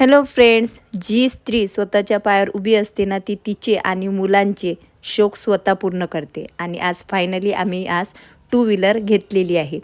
Hello friends जी स्त्री स्वतःच्या पायावर उभी असते ना ती तिचे आणि मुलांचे शोक स्वतः पूर्ण करते. आणि आज फायनली आम्ही आज टू व्हीलर घेतलेली आहे.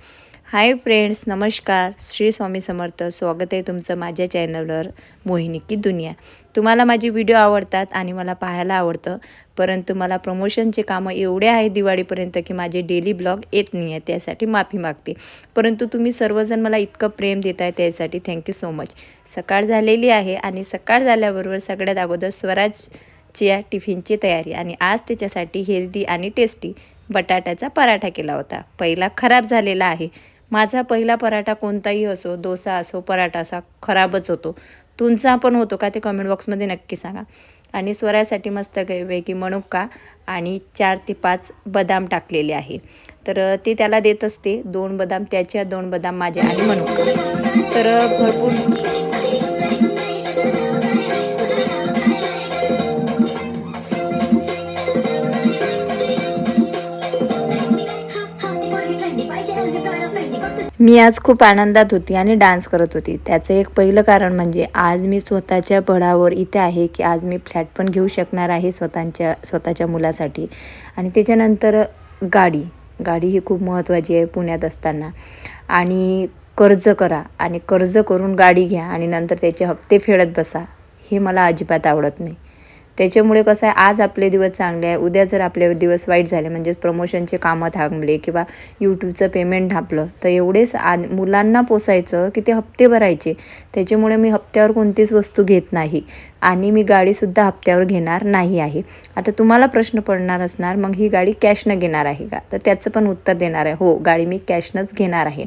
हाय फ्रेंड्स नमस्कार. श्री स्वामी समर्थ. स्वागत आहे तुमचं माझ्या चॅनलवर मोहिनी की दुनिया. तुम्हाला माझे व्हिडिओ आवडतात आणि मला पाहायला आवडतं परंतु मला प्रमोशनचे कामं एवढे आहे दिवाळीपर्यंत की माझे डेली ब्लॉग येत नाही आहे त्यासाठी माफी मागते. परंतु तुम्ही सर्वजण मला इतकं प्रेम देत आहे त्यासाठी थँक्यू सो मच सकाळ झालेली आहे आणि सकाळ झाल्याबरोबर सगळ्यात अगोदर स्वराजच्या टिफिनची तयारी आणि आज त्याच्यासाठी हेल्दी आणि टेस्टी बटाट्याचा पराठा केला होता. पहिला खराब झालेला आहे. माझा पहिला पराठा कोणताही असो डोसा असो पराठा असा खराबच होतो. तुमचा पण होतो का ते कमेंट बॉक्समध्ये नक्की सांगा. आणि स्वरासाठी मस्त वेगी मणुका आणि चार ते पाच बदाम टाकलेले आहे. तर ते त्याला देत असते. दोन बदाम त्याच्या दोन बदाम माझ्या आणि मणुका तर भरपूर मी आज खूप आनंदात होती आणि डान्स करत होती. त्याचं एक पहिलं कारण म्हणजे आज मी स्वतःच्या बळावर इथे आहे की आज मी फ्लॅट पण घेऊ शकणार आहे स्वतःच्या स्वतःच्या मुलासाठी. आणि त्याच्यानंतर गाडी गाडी ही खूप महत्त्वाची आहे पुण्यात असताना. आणि कर्ज करा आणि कर्ज करून गाडी घ्या आणि नंतर त्याचे हप्ते फेडत बसा हे मला अजिबात आवडत नाही. त्याच्यामुळे कसं आहे आज आपले दिवस चांगले आहे उद्या जर आपले दिवस वाईट झाले म्हणजे प्रमोशनचे कामं थांबले किंवा यूट्यूबचं पेमेंट थांबलं तर एवढेच आ मुलांना पोसायचं की ते हप्ते भरायचे. त्याच्यामुळे मी हप्त्यावर कोणतीच वस्तू घेत नाही. आणि मी गाडीसुद्धा हप्त्यावर घेणार नाही आहे. आता तुम्हाला प्रश्न पडणार असणार मग ही गाडी कॅशनं घेणार आहे का? तर त्याचं पण उत्तर देणार आहे. हो गाडी मी कॅशनंच घेणार आहे.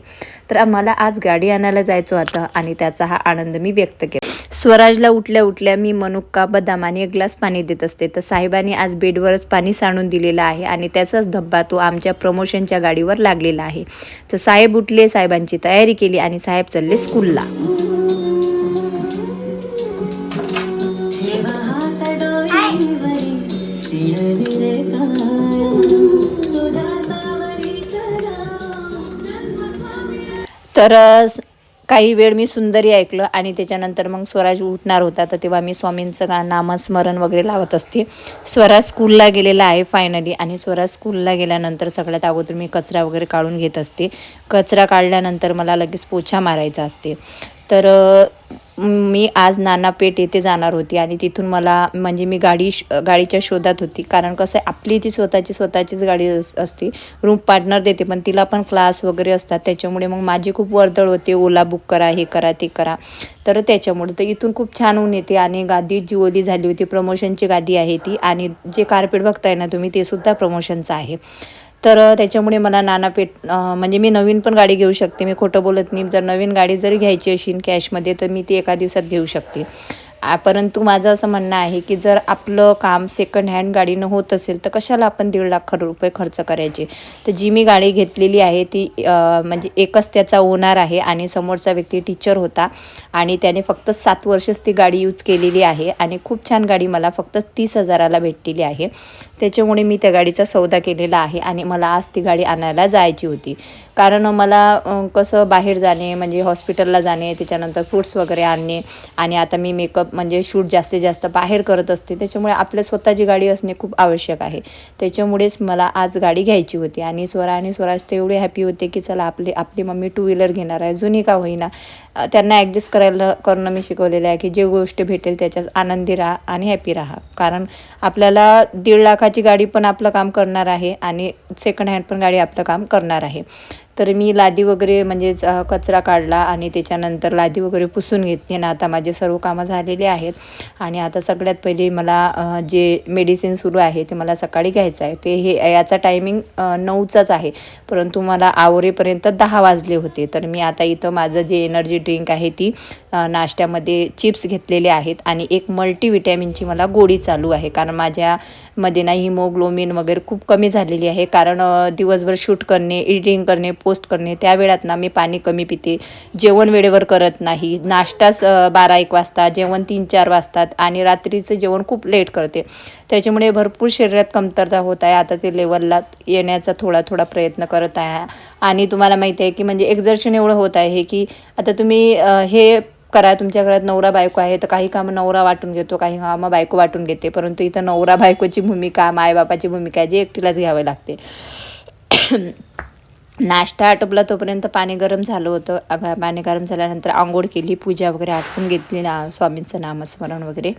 तर मला आज गाडी आणायला जायचं होतं आणि त्याचा हा आनंद मी व्यक्त केला. स्वराजला उठल्या उठल्या मी मनुक्का बदाम आणि एक ग्लास पाणी देत असते. तर साहेबांनी आज बेडवरच पाणी सांडून दिलेलं आहे आणि त्याचाच धब्बा तो आमच्या प्रमोशनच्या गाडीवर लागलेला आहे. तर साहेब उठले साहेबांची तयारी केली आणि साहेब चालले स्कूलला तर काही वेळ मी सुंदरी ऐकलं आणि त्याच्यानंतर मग स्वराज उठणार होता. तर तेव्हा मी स्वामींचं गा नामस्मरण वगैरे लावत असते. स्वराज स्कूलला गेलेला आहे फायनली आणि स्वराज स्कूलला गेल्यानंतर सगळ्यात अगोदर मी कचरा वगैरे काढून घेत असते. कचरा काढल्यानंतर मला लगेच पोछा मारायचा असते. तर मी आज नानापेठ येथे जाणार होती आणि तिथून मला म्हणजे मी गाडी गाडीच्या शोधात होती. कारण कसं आहे आपली ती स्वतःची स्वतःचीच गाडी अस असते. रूम पार्टनर देते पण तिला पण क्लास वगैरे असतात. त्याच्यामुळे मग माझी खूप वर्दळ होते. ओला बुक करा हे करा ते करा. तर त्याच्यामुळे तर इथून खूप छान ऊन येते आणि गादी जी ओली झाली होती. प्रमोशनची गादी आहे ती. आणि जे कार्पेट बघताय ना तुम्ही ते सुद्धा प्रमोशनचं आहे. तर त्याच्यामुळे मला नानापेठ म्हणजे मी नवीन पण गाडी घेऊ शकते. मी खोटं बोलत नाही. जर नवीन गाडी जरी घ्यायची असेल कॅशमध्ये तर मी ती एका दिवसात घेऊ शकते. परंतु माझं असं म्हणणं आहे की जर आपलं काम सेकंड हँड गाडीनं होत असेल तर कशाला आपण दीड लाख रुपये खर्च करायचे? तर जी मी गाडी घेतलेली आहे ती म्हणजे एकच त्याचा ओनर आहे आणि समोरचा व्यक्ती टीचर होता आणि त्याने फक्त सात वर्षच ती गाडी यूज केलेली आहे आणि खूप छान गाडी मला फक्त तीस हजाराला भेटलेली आहे. त्याच्यामुळे मी त्या गाडीचा सौदा केलेला आहे आणि मला आज ती गाडी आणायला जायची होती. कारण मला कसं बाहेर जाणे म्हणजे हॉस्पिटलला जाणे त्याच्यानंतर फ्रूट्स वगैरे आणणे आणि आता मी मेकअप म्हणजे शूट जास्तीत जास्त बाहेर करत असते. त्याच्यामुळे आपल्या स्वतःची गाडी असणे खूप आवश्यक आहे. त्याच्यामुळेच मला आज गाडी घ्यायची होती आणि स्वरा आणि स्वराज ते एवढे हॅपी होते की चला आपली आपली मम्मी टू व्हीलर घेणार आहे. जुनी का होईना. त्यांना ॲडजस्ट करायला करणं मी शिकवलेलं आहे की जे गोष्ट भेटेल त्याच्यात आनंदी राहा आणि हॅपी राहा. कारण आपल्याला दीड लाखाची गाडी पण आपलं काम करणार आहे आणि सेकंड हँड पण गाडी आपलं काम करणार आहे. तर मी लादी वगैरे म्हणजेच कचरा काढला आणि त्याच्यानंतर लादी वगैरे पुसून घेतली ना आता माझे सर्व कामं झालेले आहेत. आणि आता सगळ्यात पहिले मला जे मेडिसिन सुरू आहे ते मला सकाळी घ्यायचं आहे. ते हे याचा टायमिंग नऊचाच आहे. परंतु मला आवरेपर्यंत दहा वाजले होते. तर मी आता इथं माझं जे एनर्जी ड्रिंक आहे ती. नाश्त्यामध्ये चिप्स घेतलेले आहेत आणि एक मल्टीविटॅमिनची मला गोळी चालू आहे. कारण माझ्यामध्ये ना हिमोग्लोमिन वगैरे खूप कमी झालेली आहे. कारण दिवसभर शूट करणे एडिटिंग करणे पोस्ट करणे त्या वेळात ना मी पाणी कमी पिते. जेवण वेळेवर करत नाही. नाश्ताच बारा एक वाजता जेवण तीन चार वाजतात आणि रात्रीचं जेवण खूप लेट करते. त्याच्यामुळे भरपूर शरीरात कमतरता होत आहे. आता ते लेवलला येण्याचा थोडा थोडा प्रयत्न करत आहे. आणि तुम्हाला माहिती आहे की म्हणजे एक्झर्शन एवढं होत आहे की आता तुम्ही हे करा तुमच्या घरात नवरा बायको आहे तर काही कामं नवरा वाटून घेतो काही कामं बायको वाटून घेते. परंतु इथं नवरा बायकोची भूमिका मायबापाची भूमिका जी एकटीलाच घ्यावी लागते. नाश्ता आटोपला तोपर्यंत पाणी गरम झालं होतं. पाणी गरम झाल्यानंतर आंघोळ केली पूजा वगैरे आटपून घेतली ना स्वामींचं नामस्मरण वगैरे.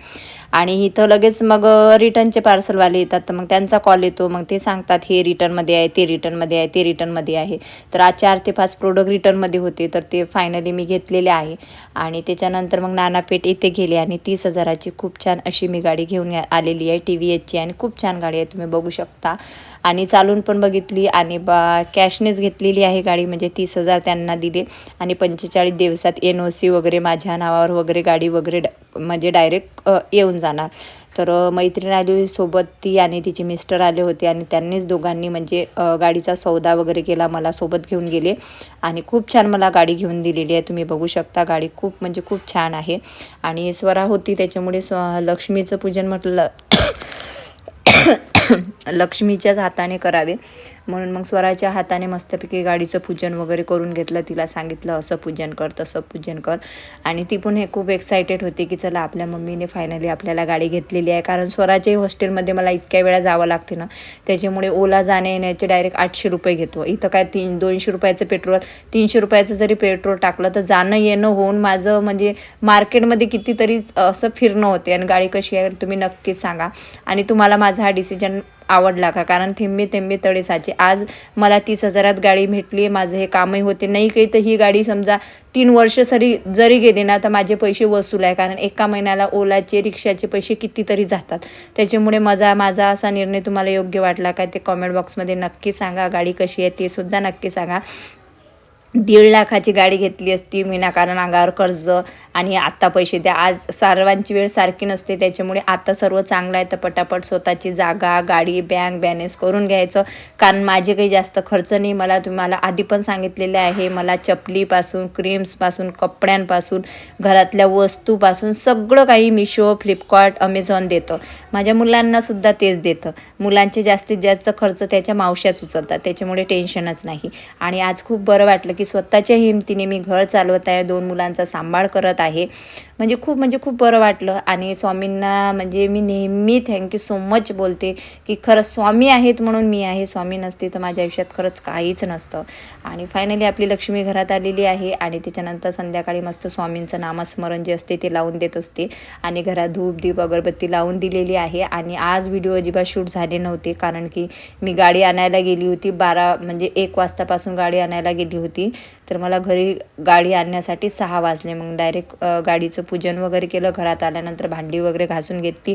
आणि इथं लगेच मग रिटर्नचे पार्सलवाले येतात. तर मग त्यांचा कॉल येतो. मग ते सांगतात हे रिटर्नमध्ये आहे ते रिटर्नमध्ये आहे ते रिटर्नमध्ये आहे. तर आज चार ते पाच प्रोडक्ट रिटर्नमध्ये होते. तर ते फायनली मी घेतलेले आहे. आणि त्याच्यानंतर मग नानापेठ इथे गेले आणि तीस हजाराची खूप छान अशी मी गाडी घेऊन या- आलेली आहे टी व्ही एचची आणि खूप छान गाडी आहे तुम्ही बघू शकता. आणि चालून पण बघितली आणि बा कॅशनेच घेतलेली आहे गाडी म्हणजे तीस हजार त्यांना दिले आणि पंचेचाळीस दिवसात एन ओ सी वगैरे माझ्या नावावर वगैरे गाडी वगैरे म्हणजे डायरेक्ट येऊन जाणार तर मैत्रीण आली सोबत ती आणि तिचे मिस्टर आले होते आणि त्यांनीच दोघांनी म्हणजे गाडीचा सौदा वगैरे केला मला सोबत घेऊन गेले आणि खूप छान मला गाडी घेऊन दिलेली आहे तुम्ही बघू शकता गाडी खूप म्हणजे खूप छान आहे आणि स्वरा होती त्याच्यामुळे स्व लक्ष्मीचं पूजन म्हटलं लक्ष्मीच्याच हाताने करावे. म्हणून मग स्वराच्या हाताने मस्तपैकी गाडीचं पूजन वगैरे करून घेतलं. तिला सांगितलं असं पूजन कर तसं पूजन कर. आणि ती पण हे खूप एक्सायटेड होती की चला आपल्या मम्मीने फायनली आपल्याला गाडी घेतलेली आहे. कारण स्वराच्याही हॉस्टेलमध्ये मला इतक्या वेळा जावं लागते ना त्याच्यामुळे ओला जाणे येण्याचे डायरेक्ट आठशे रुपये घेतो. इथं काय तीन दोनशे रुपयाचं पेट्रोल तीनशे रुपयाचं जरी पेट्रोल टाकलं तर जाणं येणं होऊन माझं म्हणजे मार्केटमध्ये कितीतरी असं फिरणं होते. आणि गाडी कशी आहे तुम्ही नक्कीच सांगा. आणि तुम्हाला माझा हा डिसिजन आवडला का? कारण थेंबे थेंबे तळे साचे आज मला तीस हजारात गाडी भेटली माझं हे कामही होते. नाही काही तर ही गाडी समजा तीन वर्ष सरी जरी गेली ना तर माझे पैसे वसूल आहे. कारण एका महिन्याला ओलाचे रिक्षाचे पैसे कितीतरी जातात. त्याच्यामुळे माझा माझा असा निर्णय तुम्हाला योग्य वाटला का ते कॉमेंट बॉक्समध्ये नक्की सांगा. गाडी कशी आहे ते सुद्धा नक्की सांगा. दीड लाखाची गाडी घेतली असती विनाकारण अंगावर कर्ज आणि आत्ता पैसे द्या. आज सर्वांची वेळ सारखी नसते त्याच्यामुळे आता सर्व चांगलं आहे. तर पटापट स्वतःची जागा गाडी बँक बॅलेन्स करून घ्यायचं. कारण माझे काही जास्त खर्च नाही. मला तुम्हाला आधी पण सांगितलेले आहे मला चपलीपासून क्रीम्सपासून कपड्यांपासून घरातल्या वस्तूपासून सगळं काही मिशो फ्लिपकार्ट अमेझॉन देतं. माझ्या मुलांनासुद्धा तेच देतं. मुलांचे जास्तीत जास्त खर्च त्याच्या मावश्याच उचलतात. त्याच्यामुळे टेन्शनच नाही. आणि आज खूप बरं वाटलं की स्वतःच्या हिमतीने मी घर चालवत आहे. दोन मुलांचा सांभाळ करत आहे. म्हणजे खूप म्हणजे खूप बरं वाटलं आणि स्वामींना म्हणजे मी नेहमी थँक्यू सो मच बोलते की खरं स्वामी आहेत म्हणून मी आहे स्वामी नसते तर माझ्या आयुष्यात खरंच काहीच नसतं. आणि फायनली आपली लक्ष्मी घरात आलेली आहे आणि त्याच्यानंतर संध्याकाळी मस्त स्वामींचं नामस्मरण जे असते ते लावून देत असते आणि घरात धूप दीप अगरबत्ती लावून दिलेली आहे आणि आज व्हिडिओ अजिबात शूट झाले नव्हते कारण की मी गाडी आणायला गेली होती बारा म्हणजे एक वाजतापासून गाडी आणायला गेली होती. तर मला घरी गाडी आणण्यासाठी सहा वाजले. मग डायरेक्ट गाडीचं पूजन वगैरे केलं. घरात आल्यानंतर भांडी वगैरे घासून घेतली.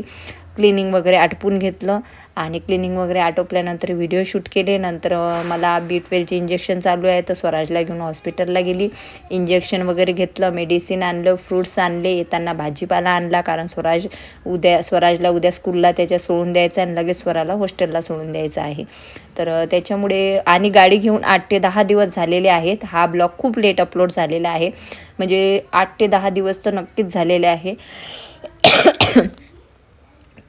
क्लिनिंग वगैरे आटपून घेतलं. आणि क्लिनिंग वगैरे आटोपल्यानंतर व्हिडिओ शूट केले. नंतर मला बी ट्वेलचे इंजेक्शन चालू आहे. तर स्वराजला घेऊन हॉस्पिटलला गेली. इंजेक्शन वगैरे घेतलं. मेडिसिन आणलं. फ्रूट्स आणले. येताना भाजीपाला आणला. कारण स्वराज उद्या स्वराजला उद्या स्कूलला त्याच्या सोडून द्यायचं आणि लगेच स्वराला हॉस्टेलला सोडून द्यायचं आहे. तर त्याच्यामुळे आणि गाडी घेऊन आठ ते दहा दिवस झालेले आहेत. हा ब्लॉग खूप लेट अपलोड झालेला आहे. म्हणजे आठ ते दहा दिवस तर नक्कीच झालेले आहे.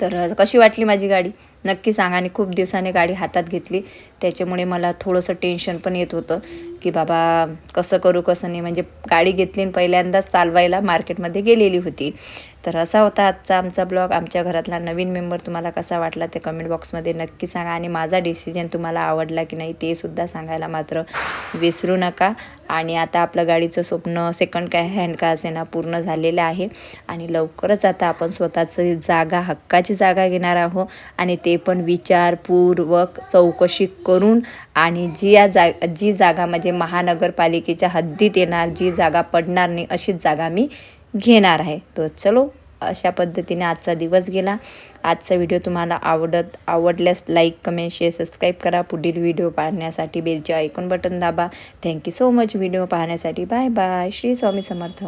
तर कशी वाटली माझी गाडी? नक्की सांगा. आणि खूप दिवसाने गाडी हातात घेतली. त्याच्यामुळे मला थोडंसं टेन्शन पण येत होतं की बाबा कसं करू कसं नाही. म्हणजे गाडी घेतली आणि पहिल्यांदाच चालवायला मार्केटमध्ये गेलेली होती. तर असा होता आजचा आमचा ब्लॉग. आमच्या घरातला नवीन मेंबर तुम्हाला कसा वाटला ते कमेंट बॉक्समध्ये नक्की सांगा. आणि माझा डिसिजन तुम्हाला आवडला की नाही ते सुद्धा सांगायला मात्र विसरू नका. आणि आता आपलं गाडीचं स्वप्न सेकंड काय हँड का असेना पूर्ण झालेलं आहे. आणि लवकरच आता आपण स्वतःचं जागा हक्काची जागा घेणार आहोत. आणि ते पण विचारपूर्वक चौकशी करून आणि जी या जा जी जागा म्हणजे महानगरपालिकेच्या हद्दीत येणार जी जागा पडणार नाही अशीच जागा मी घेणार आहे. तर चलो अशा पद्धतीने आजचा दिवस गेला. आजचा व्हिडिओ तुम्हाला आवडत आवडल्यास लाईक कमेंट शेअर सबस्क्राईब करा. पुढील व्हिडिओ पाहण्यासाठी बेलचे ऐकून बटन दाबा. Thank you so much. Video पाहण्यासाठी बाय बाय. श्री स्वामी समर्थ.